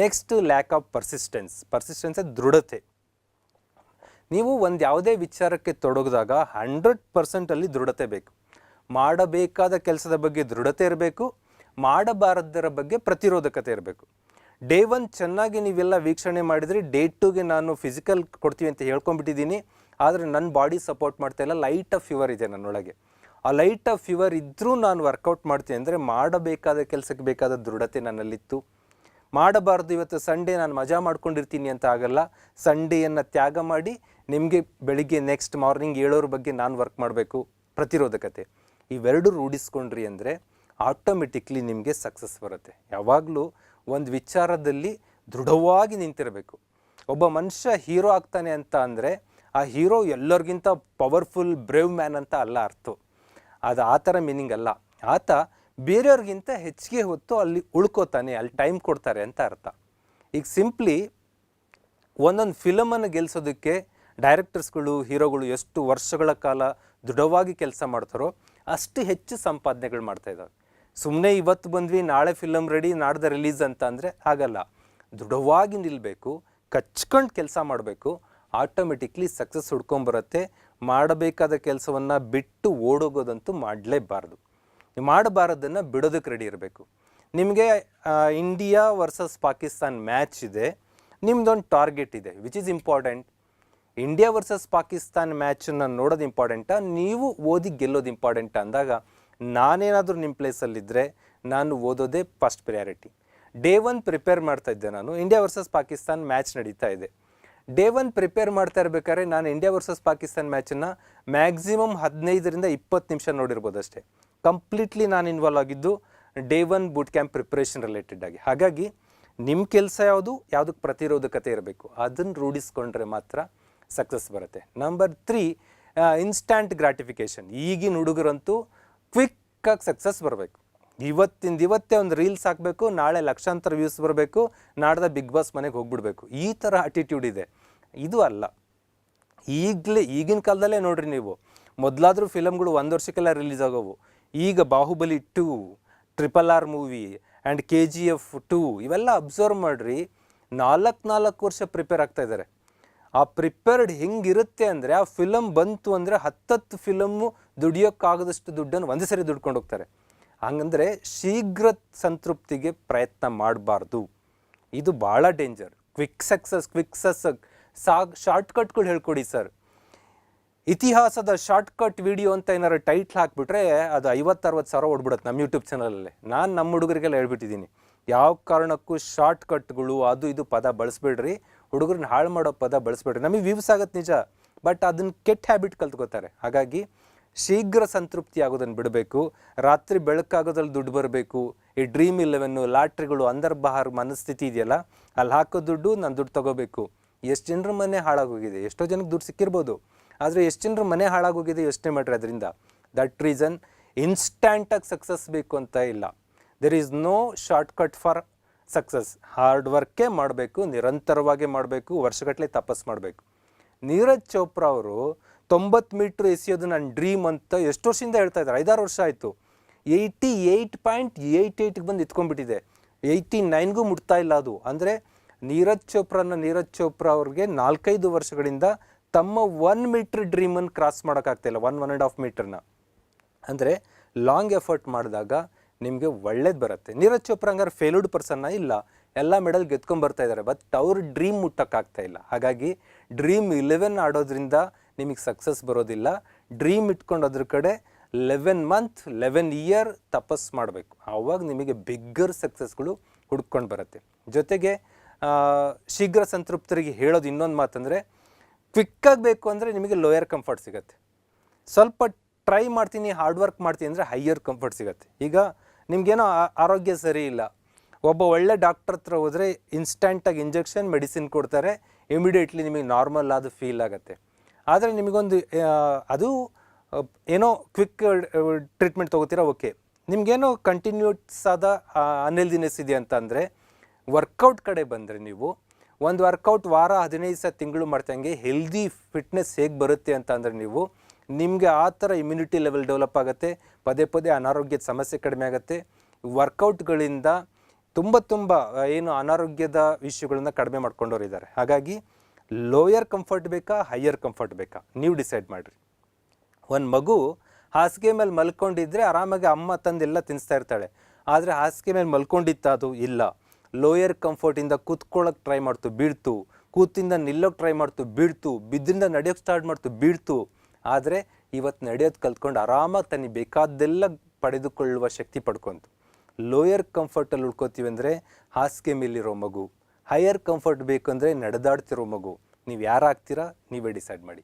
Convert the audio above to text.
Next lack of persistence persistence ದೃಢತೆ. ನೀವು ಒಂದು ಯಾವುದೇ ವಿಚಾರಕ್ಕೆ ತೊಡಗಿದಾಗ ಹಂಡ್ರೆಡ್ ಪರ್ಸೆಂಟಲ್ಲಿ ದೃಢತೆ ಬೇಕು. ಮಾಡಬೇಕಾದ ಕೆಲಸದ ಬಗ್ಗೆ ದೃಢತೆ ಇರಬೇಕು. ಮಾಡಬಾರದರ ಬಗ್ಗೆ ಪ್ರತಿರೋಧಕತೆ ಇರಬೇಕು. ಡೇ ಒನ್ ಚೆನ್ನಾಗಿ ನೀವೆಲ್ಲ ವೀಕ್ಷಣೆ ಮಾಡಿದರೆ. ಡೇ ಟೂಗೆ ನಾನು ಫಿಸಿಕಲ್ ಕೊಡ್ತೀವಿ ಅಂತ ಹೇಳ್ಕೊಂಬಿಟ್ಟಿದ್ದೀನಿ ಆದರೆ ನನ್ನ ಬಾಡಿ ಸಪೋರ್ಟ್ ಮಾಡ್ತಾ ಇಲ್ಲ. ಲೈಟ್ ಆಫ್ ಫೀವರ್ ಇದೆ ನನ್ನೊಳಗೆ. ಆ ಲೈಟ್ ಆಫ್ ಫೀವರ್ ಇದ್ದರೂ ನಾನು ವರ್ಕೌಟ್ ಮಾಡ್ತೀನಿ ಅಂದರೆ ಮಾಡಬೇಕಾದ ಕೆಲಸಕ್ಕೆ ಬೇಕಾದ ದೃಢತೆ ನನ್ನಲ್ಲಿತ್ತು. ಮಾಡಬಾರ್ದು ಇವತ್ತು ಸಂಡೇ ನಾನು ಮಜಾ ಮಾಡ್ಕೊಂಡಿರ್ತೀನಿ ಅಂತ ಆಗಲ್ಲ. ಸಂಡೇಯನ್ನು ತ್ಯಾಗ ಮಾಡಿ ನಿಮಗೆ ಬೆಳಿಗ್ಗೆ ನೆಕ್ಸ್ಟ್ ಮಾರ್ನಿಂಗ್ ಏಳೋರ ಬಗ್ಗೆ ನಾನು ವರ್ಕ್ ಮಾಡಬೇಕು. ಪ್ರತಿರೋಧಕತೆ. ಇವೆರಡು ರೂಢಿಸ್ಕೊಂಡ್ರಿ ಅಂದರೆ ಆಟೋಮೆಟಿಕ್ಲಿ ನಿಮಗೆ ಸಕ್ಸಸ್ ಬರುತ್ತೆ. ಯಾವಾಗಲೂ ಒಂದು ವಿಚಾರದಲ್ಲಿ ದೃಢವಾಗಿ ನಿಂತಿರಬೇಕು. ಒಬ್ಬ ಮನುಷ್ಯ ಹೀರೋ ಆಗ್ತಾನೆ ಅಂತ ಅಂದರೆ ಆ ಹೀರೋ ಎಲ್ಲರಿಗಿಂತ ಪವರ್ಫುಲ್ ಬ್ರೇವ್ ಮ್ಯಾನ್ ಅಂತ ಅಲ್ಲ ಅರ್ಥ. ಅದು ಆ ಥರ ಮೀನಿಂಗ್ ಅಲ್ಲ. ಆತ ಬೇರೆಯವ್ರಿಗಿಂತ ಹೆಚ್ಚಿಗೆ ಹೊತ್ತು ಅಲ್ಲಿ ಉಳ್ಕೋತಾನೆ, ಅಲ್ಲಿ ಟೈಮ್ ಕೊಡ್ತಾರೆ ಅಂತ ಅರ್ಥ. ಈಗ ಸಿಂಪ್ಲಿ ಒಂದೊಂದು ಫಿಲಮನ್ನು ಗೆಲ್ಲಿಸೋದಕ್ಕೆ ಡೈರೆಕ್ಟರ್ಸ್ಗಳು ಹೀರೋಗಳು ಎಷ್ಟು ವರ್ಷಗಳ ಕಾಲ ದೃಢವಾಗಿ ಕೆಲಸ ಮಾಡ್ತಾರೋ ಅಷ್ಟು ಹೆಚ್ಚು ಸಂಪಾದನೆಗಳು ಮಾಡ್ತಾ ಇದ್ದಾವೆ ಸುಮ್ಮನೆ ಇವತ್ತು ಬಂದ್ವಿ, ನಾಳೆ ಫಿಲಮ್ ರೆಡಿ ನಾಡ್ದು ರಿಲೀಸ್ ಅಂತ ಅಂದರೆ ಆಗಲ್ಲ ದೃಢವಾಗಿ ನಿಲ್ಲಬೇಕು ಕಚ್ಕೊಂಡು ಕೆಲಸ ಮಾಡಬೇಕು ಆಟೋಮೆಟಿಕ್ಲಿ ಸಕ್ಸಸ್ ಹುಡ್ಕೊಂಬರುತ್ತೆ ಮಾಡಬೇಕಾದ ಕೆಲಸವನ್ನು ಬಿಟ್ಟು ಓಡೋಗೋದಂತೂ ಮಾಡಲೇಬಾರ್ದು. ನೀವು ಮಾಡಬಾರದನ್ನು ಬಿಡೋದಕ್ಕೆ ರೆಡಿ ಇರಬೇಕು. ನಿಮಗೆ ಇಂಡಿಯಾ ವರ್ಸಸ್ ಪಾಕಿಸ್ತಾನ್ ಮ್ಯಾಚ್ ಇದೆ. ನಿಮ್ದೊಂದು ಟಾರ್ಗೆಟ್ ಇದೆ which is important India versus Pakistan ಮ್ಯಾಚನ್ನು ನೋಡೋದು ಇಂಪಾರ್ಟೆಂಟಾ ನೀವು ಓದಿ ಗೆಲ್ಲೋದು ಇಂಪಾರ್ಟೆಂಟ್ ಅಂದಾಗ ನಾನೇನಾದರೂ ನಿಮ್ಮ ಪ್ಲೇಸಲ್ಲಿದ್ದರೆ ನಾನು ಓದೋದೇ first priority day one prepare ಮಾಡ್ತಾ ಇದ್ದೆ ನಾನು. ಇಂಡಿಯಾ ವರ್ಸಸ್ ಪಾಕಿಸ್ತಾನ್ ಮ್ಯಾಚ್ ನಡೀತಾ ಇದೆ. ಡೇ ಒನ್ ಪ್ರಿಪೇರ್ ಮಾಡ್ತಾ ಇರ್ಬೇಕಾದ್ರೆ ನಾನು ಇಂಡಿಯಾ ವರ್ಸಸ್ ಪಾಕಿಸ್ತಾನ್ ಮ್ಯಾಚನ್ನು ಮ್ಯಾಕ್ಸಿಮಮ್ ಹದಿನೈದರಿಂದ ಇಪ್ಪತ್ತು ನಿಮಿಷ ನೋಡಿರ್ಬೋದು ಅಷ್ಟೇ ಕಂಪ್ಲೀಟ್ಲಿ ನಾನು ಇನ್ವಾಲ್ವ್ ಆಗಿದ್ದು day one boot camp preparation related ಆಗಿ. ಹಾಗಾಗಿ ನಿಮ್ಮ ಕೆಲಸ ಯಾವುದು? ಯಾವುದಕ್ಕೆ ಪ್ರತಿರೋಧಕತೆ ಇರಬೇಕು? ಅದನ್ನು ರೂಢಿಸ್ಕೊಂಡ್ರೆ ಮಾತ್ರ ಸಕ್ಸಸ್ ಬರುತ್ತೆ. ನಂಬರ್ ತ್ರೀ ಇನ್ಸ್ಟ್ಯಾಂಟ್ ಗ್ರಾಟಿಫಿಕೇಷನ್ ಈಗಿನ ಹುಡುಗರಂತೂ ಕ್ವಿಕ್ಕಾಗಿ ಸಕ್ಸಸ್ ಬರಬೇಕು. ಇವತ್ತಿಂದ ಇವತ್ತೇ ಒಂದು ರೀಲ್ಸ್ ಹಾಕಬೇಕು, ನಾಳೆ ಲಕ್ಷಾಂತರ ವ್ಯೂಸ್ ಬರಬೇಕು, ನಾಡ್ದ ಬಿಗ್ ಬಾಸ್ ಮನೆಗೆ ಹೋಗ್ಬಿಡ್ಬೇಕು. ಈ ಥರ ಅಟಿಟ್ಯೂಡ್ ಇದೆ. ಇದು ಅಲ್ಲ. ಈಗಲೇ, ಈಗಿನ ಕಾಲದಲ್ಲೇ ನೋಡ್ರಿ ನೀವು. ಮೊದಲಾದರೂ ಫಿಲಮ್ಗಳು ಒಂದು ವರ್ಷಕ್ಕೆಲ್ಲ ರಿಲೀಸ್ ಆಗೋವು. ಈಗ Baahubali two triple R movie and K G F two ಇವೆಲ್ಲ ಅಬ್ಸರ್ವ್ ಮಾಡಿರಿ ನಾಲ್ಕು ನಾಲ್ಕು ವರ್ಷ ಪ್ರಿಪೇರ್ ಆಗ್ತಾ ಇದ್ದಾರೆ ಆ ಪ್ರಿಪೇರ್ಡ್ ಹೆಂಗಿರುತ್ತೆ ಅಂದರೆ, ಆ ಫಿಲಮ್ ಬಂತು ಅಂದರೆ ಹತ್ತತ್ತು ಫಿಲಮ್ಮು ದುಡಿಯೋಕ್ಕಾಗದಷ್ಟು ದುಡ್ಡನ್ನು ಒಂದೇ ಸರಿ ದುಡ್ಕೊಂಡು ಹೋಗ್ತಾರೆ. ಹಂಗಂದರೆ ಶೀಘ್ರ ಸಂತೃಪ್ತಿಗೆ ಪ್ರಯತ್ನ ಮಾಡಬಾರ್ದು. ಇದು ಭಾಳ ಡೇಂಜರ್ ಕ್ವಿಕ್ ಸಕ್ಸಸ್ ಕ್ವಿಕ್ ಸಸ್ ಸಾಗ್ ಶಾರ್ಟ್ಕಟ್ಗಳು ಹೇಳ್ಕೊಡಿ ಸರ್ ಇತಿಹಾಸದ ಶಾರ್ಟ್ಕಟ್ ವಿಡಿಯೋ ಅಂತ ಏನಾರು ಟೈಟ್ಲ್ ಹಾಕ್ಬಿಟ್ರೆ ಅದು ಐವತ್ತರವತ್ತು ಸಾವಿರ ಓಡ್ಬಿಡುತ್ತೆ ನಮ್ಮ ಯೂಟ್ಯೂಬ್ ಚಾನಲಲ್ಲಿ ನಾನು ನಮ್ಮ ಹುಡುಗರಿಗೆಲ್ಲ ಹೇಳ್ಬಿಟ್ಟಿದ್ದೀನಿ, ಯಾವ ಕಾರಣಕ್ಕೂ ಶಾರ್ಟ್ಕಟ್ಗಳು ಅದು ಇದು ಪದ ಬಳಸ್ಬೇಡ್ರಿ ಹುಡುಗರನ್ನ ಹಾಳು ಮಾಡೋ ಪದ ಬಳಸ್ಬೇಡ್ರಿ. ನಮಗೆ ವ್ಯೂಸ್ ಆಗತ್ತೆ ನಿಜ ಬಟ್ ಅದನ್ನ ಕೆಟ್ಟ ಹ್ಯಾಬಿಟ್ ಕಲ್ತ್ಕೋತಾರೆ. ಹಾಗಾಗಿ ಶೀಘ್ರ ಸಂತೃಪ್ತಿ ಆಗೋದನ್ನು ಬಿಡಬೇಕು, ರಾತ್ರಿ ಬೆಳಕಾಗೋದ್ರಲ್ಲಿ ದುಡ್ಡು ಬರಬೇಕು, ಈ ಡ್ರೀಮ್ ಇಲೆವೆನ್ನು ಲಾಟ್ರಿಗಳು ಅಂದರ್ ಬಹಾರ್ ಮನಸ್ಥಿತಿ ಇದೆಯಲ್ಲ, ಅಲ್ಲಿ ಹಾಕೋ ದುಡ್ಡು ನಾನು ದುಡ್ಡು ತಗೋಬೇಕು. ಎಷ್ಟು ಜನರ ಮನೆ ಹಾಳಾಗೋಗಿದೆ ಎಷ್ಟೋ ಜನಕ್ಕೆ ದುಡ್ಡು ಸಿಕ್ಕಿರ್ಬೋದು. ಆದರೆ ಎಷ್ಟು ಜನರು ಮನೆ ಹಾಳಾಗೋಗಿದೆ ಯೋಚನೆ ಮಾಡಿರಿ ಅದರಿಂದ. ದಟ್ ರೀಸನ್ ಇನ್ಸ್ಟ್ಯಾಂಟಾಗಿ ಸಕ್ಸಸ್ ಬೇಕು ಅಂತ ಇಲ್ಲ. There is no shortcut for success hard ವರ್ಕೇ ಮಾಡಬೇಕು, ನಿರಂತರವಾಗಿ ಮಾಡಬೇಕು ವರ್ಷಗಟ್ಟಲೆ ತಪಸ್ ಮಾಡಬೇಕು. ನೀರಜ್ ಚೋಪ್ರಾ ಅವರು ತೊಂಬತ್ತು ಮೀಟ್ರ್ ಎಸೆಯೋದು ನನ್ನ ಡ್ರೀಮ್ ಅಂತ ಎಷ್ಟು ವರ್ಷದಿಂದ ಹೇಳ್ತಾ ಇದ್ದಾರೆ? ಐದಾರು ವರ್ಷ ಆಯಿತು. ಏಯ್ಟಿ ಏಯ್ಟ್ ಪಾಯಿಂಟ್ ಏಯ್ಟ್ ಏಯ್ಟ್ಗೆ ಬಂದು ಇತ್ಕೊಂಡ್ಬಿಟ್ಟಿದೆ. ಏಯ್ಟಿ ನೈನ್ಗೂ ಮುಟ್ತಾ ಇಲ್ಲ ಅದು. ಅಂದರೆ ನೀರಜ್ ಚೋಪ್ರಾನ ನೀರಜ್ ಚೋಪ್ರಾ ಅವ್ರಿಗೆ ನಾಲ್ಕೈದು ವರ್ಷಗಳಿಂದ ತಮ್ಮ ಒನ್ ಮೀಟ್ರ್ ಡ್ರೀಮನ್ನು ಕ್ರಾಸ್ ಮಾಡೋಕ್ಕಾಗ್ತಾಯಿಲ್ಲ ಒನ್ ಒನ್ ಆ್ಯಂಡ್ ಹಾಫ್ ಮೀಟ್ರನ್ನ ಅಂದರೆ ಲಾಂಗ್ ಎಫರ್ಟ್ ಮಾಡಿದಾಗ ನಿಮಗೆ ಒಳ್ಳೇದು ಬರುತ್ತೆ. ನೀರಜ್ ಚೋಪ್ರಾ ಹಂಗಾರೆ ಫೇಲ್ಯೂಡ್ ಪರ್ಸನ್ನ ಇಲ್ಲ, ಎಲ್ಲ ಮೆಡಲ್ ಗೆದ್ಕೊಂಡ್ ಬರ್ತಾ ಇದ್ದಾರೆ ಬಟ್ ಅವ್ರ ಡ್ರೀಮ್ ಮುಟ್ಟೋಕ್ಕಾಗ್ತಾಯಿಲ್ಲ ಹಾಗಾಗಿ ಡ್ರೀಮ್ ಇಲೆವೆನ್ ಆಡೋದ್ರಿಂದ ನಿಮಗೆ ಸಕ್ಸಸ್ ಬರೋದಿಲ್ಲ. ಡ್ರೀಮ್ ಇಟ್ಕೊಂಡು ಅದ್ರ ಕಡೆ ಲೆವೆನ್ ಮಂತ್ ಲೆವೆನ್ ಇಯರ್ ತಪಸ್ ಮಾಡಬೇಕು. ಆವಾಗ ನಿಮಗೆ ಬಿಗ್ಗರ್ ಸಕ್ಸಸ್ಗಳು ಹುಡ್ಕೊಂಡು ಬರುತ್ತೆ. ಜೊತೆಗೆ ಶೀಘ್ರ ಸಂತೃಪ್ತರಿಗೆ ಹೇಳೋದು ಇನ್ನೊಂದು ಮಾತಂದರೆ ಕ್ವಿಕ್ಕಾಗಿ ಬೇಕು ಅಂದರೆ ನಿಮಗೆ ಲೋಯರ್ ಕಂಫರ್ಟ್ ಸಿಗುತ್ತೆ. ಸ್ವಲ್ಪ ಟ್ರೈ ಮಾಡ್ತೀನಿ ಹಾರ್ಡ್ ವರ್ಕ್ ಮಾಡ್ತೀನಿ ಅಂದರೆ ಹೈಯರ್ ಕಂಫರ್ಟ್ ಸಿಗುತ್ತೆ. ಈಗ ನಿಮಗೇನೋ ಆರೋಗ್ಯ ಸರಿ ಇಲ್ಲ. ಒಬ್ಬ ಒಳ್ಳೆ ಡಾಕ್ಟರ್ ಹತ್ರ ಹೋದರೆ ಇನ್ಸ್ಟಂಟಾಗಿ ಇಂಜೆಕ್ಷನ್ ಮೆಡಿಸಿನ್ ಕೊಡ್ತಾರೆ. ಇಮಿಡಿಯೇಟ್ಲಿ ನಿಮಗೆ ನಾರ್ಮಲ್ ಆದ ಫೀಲ್ ಆಗುತ್ತೆ. ಆದರೆ ನಿಮಗೊಂದು ಅದು ಏನೋ ಕ್ವಿಕ್ ಟ್ರೀಟ್ಮೆಂಟ್ ತೊಗೋತೀರಾ ಓಕೆ ನಿಮಗೇನೋ ಕಂಟಿನ್ಯೂಸ್ ಆದ ಅನ್ಹೆಲ್ದಿನೆಸ್ ಇದೆ ಅಂತ ಅಂದರೆ ವರ್ಕೌಟ್ ಕಡೆ ಬಂದರೆ ನೀವು ಒಂದು ವರ್ಕೌಟ್ ವಾರ ಹದಿನೈದು ಸಹ ತಿಂಗಳು ಮಾಡ್ತಂಗೆ ಹೆಲ್ದಿ ಫಿಟ್ನೆಸ್ ಹೇಗೆ ಬರುತ್ತೆ ಅಂತ ಅಂದರೆ ನೀವು ನಿಮಗೆ ಆ ಥರ ಇಮ್ಯುನಿಟಿ ಲೆವೆಲ್ ಡೆವಲಪ್ ಆಗುತ್ತೆ, ಪದೇ ಪದೇ ಅನಾರೋಗ್ಯದ ಸಮಸ್ಯೆ ಕಡಿಮೆ ಆಗುತ್ತೆ. ವರ್ಕೌಟ್ಗಳಿಂದ ತುಂಬ ತುಂಬ ಏನು ಅನಾರೋಗ್ಯದ ವಿಷಯಗಳನ್ನ ಕಡಿಮೆ ಮಾಡ್ಕೊಂಡವ್ರು ಇದ್ದಾರೆ ಹಾಗಾಗಿ ಲೋಯರ್ ಕಂಫರ್ಟ್ ಬೇಕಾ ಹೈಯರ್ ಕಂಫರ್ಟ್ ಬೇಕಾ? ನೀವು ಡಿಸೈಡ್ ಮಾಡಿರಿ. ಒಂದು ಮಗು ಹಾಸಿಗೆ ಮೇಲೆ ಮಲ್ಕೊಂಡಿದ್ರೆ ಆರಾಮಾಗಿ ಅಮ್ಮ ತಂದೆಲ್ಲ ತಿನ್ನಿಸ್ತಾ ಇರ್ತಾಳೆ. ಆದರೆ ಹಾಸಿಗೆ ಮೇಲೆ ಮಲ್ಕೊಂಡಿತ್ತ ಅದು ಇಲ್ಲ. ಲೋಯರ್ ಕಂಫರ್ಟಿಂದ ಕೂತ್ಕೊಳ್ಳೋಕೆ ಟ್ರೈ ಮಾಡ್ತು, ಬೀಳ್ತು. ಕೂತಿಂದ ನಿಲ್ಲೋಕೆ ಟ್ರೈ ಮಾಡ್ತು, ಬೀಳ್ತು. ಬಿದ್ದಿಂದ ನಡೆಯೋಕೆ ಸ್ಟಾರ್ಟ್ ಮಾಡ್ತು, ಬೀಳ್ತು. ಆದರೆ ಇವತ್ತು ನಡೆಯೋದು ಕಲ್ತ್ಕೊಂಡು ಆರಾಮಾಗಿ ತನಗೆ ಬೇಕಾದ್ದೆಲ್ಲ ಪಡೆದುಕೊಳ್ಳುವ ಶಕ್ತಿ ಪಡ್ಕೊಂತು. ಲೋಯರ್ ಕಂಫರ್ಟಲ್ಲಿ ಉಳ್ಕೋತೀವಿ ಅಂದರೆ ಹಾಸಿಗೆ ಮೇಲಿರೋ ಮಗು. ಹೈಯರ್ ಕಂಫರ್ಟ್ ಬೇಕಂದರೆ ನಡೆದಾಡ್ತಿರೋ ಮಗು. ನೀವು ಯಾರಾಗ್ತೀರಾ, ನೀವೇ ಡಿಸೈಡ್ ಮಾಡಿ.